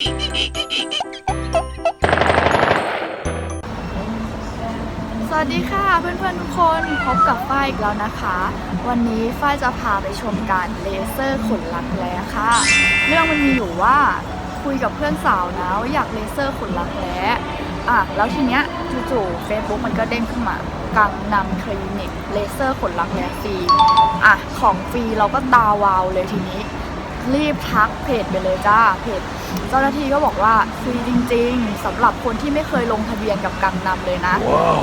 สวัสดีค่ะเพื่อนๆทุกคนพบกับฝ้ายอีกแล้วนะคะ วันนี้ฝ้ายจะพาไปชมการเลเซอร์ขนรักแร้ค่ะ เรื่องมันมีอยู่ว่าคุยกับเพื่อนสาวนะว่าอยากเลเซอร์ขนรักแร้อะแล้วทีเนี้ยจู่ๆ Facebook มันก็เด้งขึ้นมากังนำคลินิกเลเซอร์ขนรักแร้ฟรีอะของฟรีเราก็ตาวาวเลยทีนี้ รีบทักเพจไปเลยจ้าเพจ เจ้าหน้าที่ก็บอกว่าฟรีจริง ๆสำหรับคนที่ไม่เคยลงทะเบียนกับกังนำเลยนะ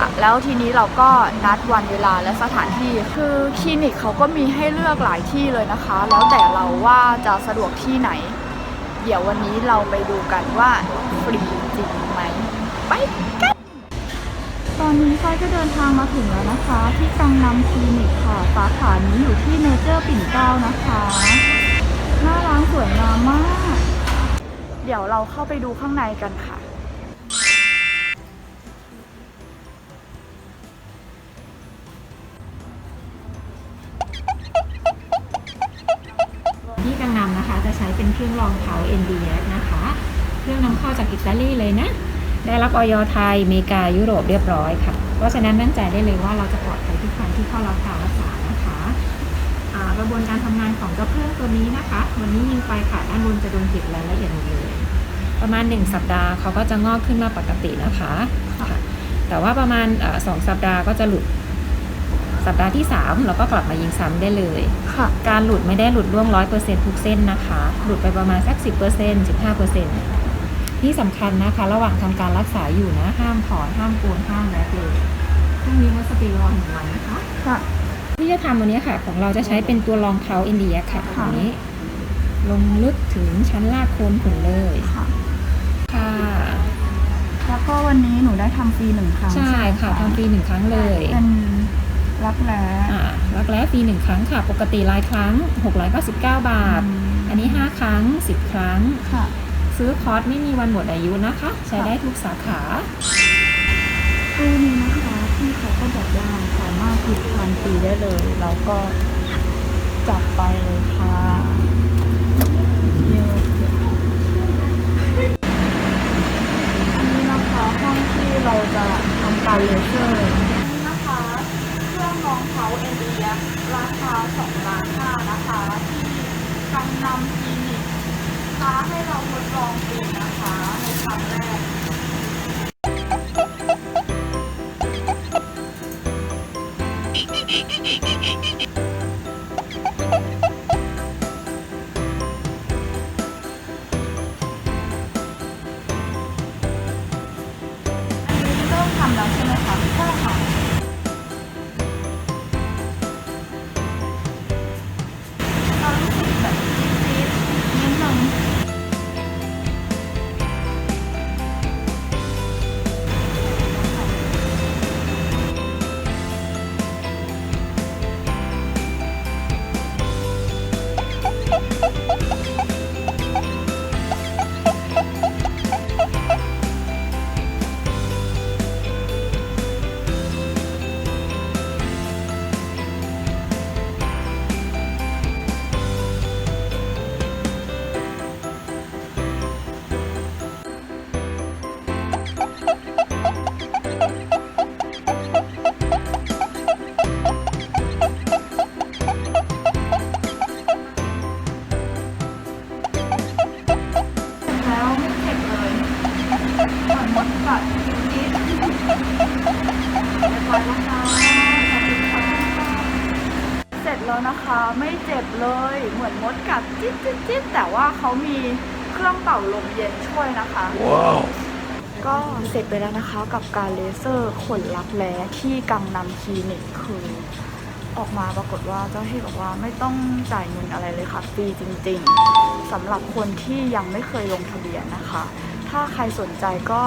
อะแล้วทีนี้เราก็นัดวันเวลาและสถานที่ คือคลินิกเขาก็มีให้เลือกหลายที่เลยนะคะ แล้วแต่เราว่าจะสะดวกที่ไหน เดี๋ยววันนี้เราไปดูกันว่าฟรีจริงไหมไปกันตอนนี้ฝ้ายก็เดินทางมาถึงแล้วนะคะ ที่กังนำคลินิกค่ะสาขานี้อยู่ที่เนเจอร์ปิ่นเกล้านะคะ หน้าร้านสวยงามมาก เดี๋ยวเราเข้าไปดูข้างในกันค่ะ ที่กังนำนะคะจะใช้เป็นเครื่องรองเท้า NDS นะคะ เครื่องนำเข้าจากอิตาลีเลยนะ ได้รับออยไทยอเมริกายุโรปเรียบร้อยค่ะ เพราะฉะนั้นมั่นใจได้เลยว่าเราจะปลอดภัยทุกครั้งที่เข้ารับการรักษานะคะกระบวนการทำงานของเจ้าเครื่องตัวนี้นะคะ วันนี้ยิงไปค่ะด้านบนจะโดนเก็บรายละเอียดหมดเลย ประมาณ 1 สัปดาห์เขาก็จะงอกขึ้นมาปกตินะคะค่ะแต่ว่าประมาณอาสองสัปดาห์ก็จะหลุดสัปดาห์ที่3เราก็กลับมายิงซ้ำได้เลยค่ะการหลุดไม่ได้หลุดร่วงร้อยเปอร์เซ็นทุกเส้นนะคะ หลุดไปประมาณสักสิบเปอร์เซ็นสิบห้าเปอร์เซ็นที่สำคัญนะคะ ระหว่างทำการรักษาอยู่นะ ห้ามถอนห้ามโกนห้ามแรกเลยเครื่องนี้วัสตีรอหนึ่งวันนะคะค่ะที่จะทำวันนี้ค่ะ ของเราจะใช้เป็นตัวรองเท้าอินเดียค่ะค่ะอันนี้ ลงลึกถึงชั้นลากโคนขนเลยค่ะค่ะ ได้ทำฟรีหนึ่งครั้งใช่ค่ะไหมทำฟรีหนึ่งครั้งเลยเป็นรักแร้อ่ารักแร้ฟรีหนึ่งครั้งค่ะ ปกติรายครั้ง 699 บาท อันนี้ 5 ครั้ง 10 ครั้งค่ะซื้อคอร์สไม่มีวันหมดอายุนะคะ ใช้ได้ทุกสาขาตู้นี้นะคะที่เขาก็บอกว่าสามารถหยุดทานฟรีได้เลยเราก็จัดไปเลยค่ะเยอะอันนี้นะคะห้องที่เราจะทำการเลเซอร์นี่นะคะ เครื่องรอง เอเดีราคา2ล้านห้านะคะที่กำนำคลินิกท้าให้เราทดลองเองนะคะในครั้งแรก มือนมดกัดจี๊ดๆเรียบร้อยแล้วค่ะขอบคุณค่ะเสร็จแล้วนะคะ ไม่เจ็บเลย เหมือนมดกัดจิ๊ดจิ๊ดจิ๊ดแต่ว่าเขามีเครื่องเป่าลมเย็นช่วยนะคะ ก็เสร็จไปแล้วนะคะกับการเลเซอร์ขนรักแร้ที่กังนำคลินิกคือออกมาปรากฏว่าเจ้าหน้าที่บอกว่าไม่ต้องจ่ายเงินอะไรเลยค่ะฟรีจริง ๆสำหรับคนที่ยังไม่เคยลงทะเบียนนะคะ ถ้าใครสนใจก็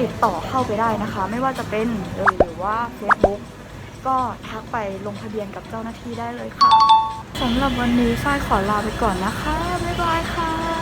ติดต่อเข้าไปได้นะคะ ไม่ว่าจะเป็นหรือว่า Facebook ก็ทักไปลงทะเบียนกับเจ้าหน้าที่ได้เลยค่ะสำหรับวันนี้ฝ้ายขอลาไปก่อนนะคะ บ๊ายบายค่ะ